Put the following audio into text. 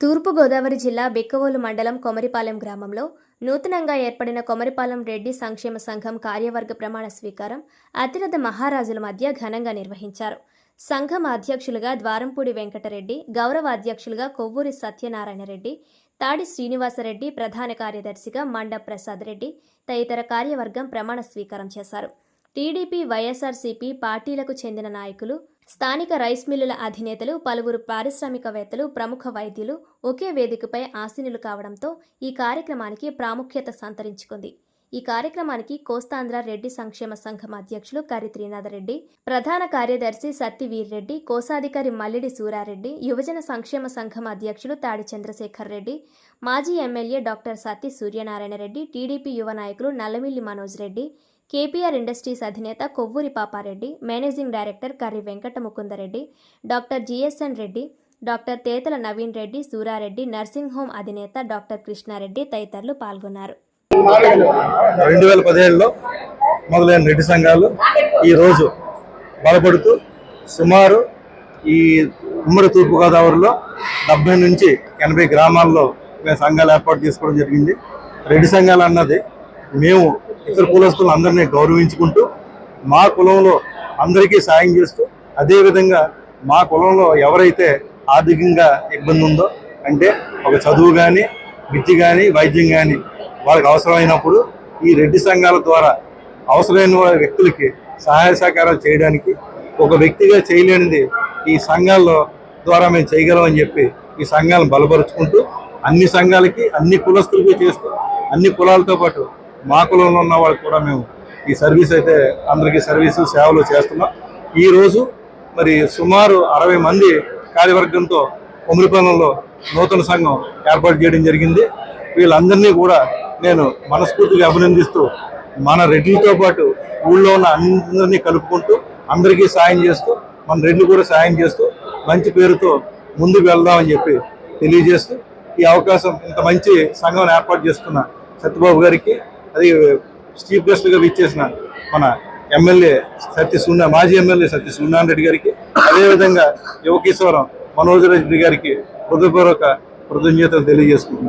తూర్పుగోదావరి జిల్లా బిక్కవోలు మండలం కొమరిపాలెం గ్రామంలో నూతనంగా ఏర్పడిన కొమరిపాలెం రెడ్డి సంక్షేమ సంఘం కార్యవర్గ ప్రమాణ స్వీకారం అతిరథ మహారాజుల మధ్య ఘనంగా నిర్వహించారు. సంఘం అధ్యక్షులుగా ద్వారంపూడి వెంకటరెడ్డి గౌరవ అధ్యక్షులుగా కొవ్వూరి సత్యనారాయణ రెడ్డి తాడి శ్రీనివాసరెడ్డి ప్రధాన కార్యదర్శిగా మండ ప్రసాద్ రెడ్డి తదితర కార్యవర్గం ప్రమాణ స్వీకారం చేశారు. టీడీపీ వైఎస్ఆర్సీపీ పార్టీలకు చెందిన నాయకులు స్థానిక రైస్ మిల్లుల అధినేతలు పలువురు పారిశ్రామికవేత్తలు ప్రముఖ వైద్యులు ఒకే వేదికపై ఆసీనులు కావడంతో ఈ కార్యక్రమానికి ప్రాముఖ్యత సంతరించుకుంది. ఈ కార్యక్రమానికి కోస్తాంధ్ర రెడ్డి సంక్షేమ సంఘం అధ్యక్షులు కరి త్రీనాథరెడ్డి ప్రధాన కార్యదర్శి సత్తి వీర్రెడ్డి కోశాధికారి మల్లిడి సూరారెడ్డి యువజన సంక్షేమ సంఘం అధ్యక్షులు తాడి చంద్రశేఖర్ రెడ్డి మాజీ MLA doctor Satti Suryanarayana Reddy TDP యువ నాయకులు నల్లమిల్లి మనోజ్ రెడ్డి కేపీఆర్ ఇండస్ట్రీస్ అధినేత Kovvuri Papa Reddy managing director Karri Venkata Mukunda Reddy doctor GSN Reddy doctor Tetala Naveen Reddy Sura Reddy nursing home అధినేత డాక్టర్ కృష్ణారెడ్డి తదితరులు పాల్గొన్నారు. రెండు వేల పదిహేడులో మొదలైన రెడ్డి సంఘాలు ఈరోజు బలపడుతూ సుమారు ఈ ఉమ్మడి తూర్పుగోదావరిలో డెబ్బై నుంచి ఎనభై గ్రామాల్లో మేము సంఘాలు ఏర్పాటు చేసుకోవడం జరిగింది. రెడ్డి సంఘాలు అన్నది మేము ఇతర కులస్తులు అందరినీ గౌరవించుకుంటూ మా కులంలో అందరికీ సాయం చేస్తూ అదేవిధంగా మా కులంలో ఎవరైతే ఆర్థికంగా ఇబ్బంది ఉందో అంటే ఒక చదువు కానీ విద్య కానీ వైద్యం కానీ వాళ్ళకి అవసరమైనప్పుడు ఈ రెడ్డి సంఘాల ద్వారా అవసరమైన వ్యక్తులకి సహాయ సహకారాలు చేయడానికి ఒక వ్యక్తిగా చేయలేనిది ఈ సంఘాల్లో ద్వారా మేము చేయగలమని చెప్పి ఈ సంఘాలను బలపరుచుకుంటూ అన్ని సంఘాలకి అన్ని కులస్తులకి చేస్తూ అన్ని కులాలతో పాటు మా కులంలో ఉన్న వాళ్ళకి కూడా మేము ఈ సర్వీస్ అయితే అందరికీ సర్వీసు సేవలు చేస్తున్నాం. ఈరోజు మరి సుమారు అరవై మంది కార్యవర్గంతో కొమరిపాలెంలో నూతన సంఘం ఏర్పాటు చేయడం జరిగింది. వీళ్ళందరినీ కూడా నేను మనస్ఫూర్తిగా అభినందిస్తూ మన రెడ్లతో పాటు ఊళ్ళో ఉన్న అందరినీ కలుపుకుంటూ అందరికీ సాయం చేస్తూ మన రెడ్లు కూడా సాయం చేస్తూ మంచి పేరుతో ముందుకు వెళ్దామని చెప్పి తెలియజేస్తూ ఈ అవకాశం ఇంత మంచి సంఘం ఏర్పాటు చేస్తున్న సత్యబాబు గారికి అది చీఫ్ గెస్ట్గా విచ్చేసిన మన ఎమ్మెల్యే సత్య సూర్య మాజీ ఎమ్మెల్యే సత్య సూర్యనారాయణ రెడ్డి గారికి అదేవిధంగా యువకేశ్వరం మనోజ్ రెడ్డి గారికి హృదయపూర్వక కృతజ్ఞతలు తెలియజేసుకుంటున్నాను.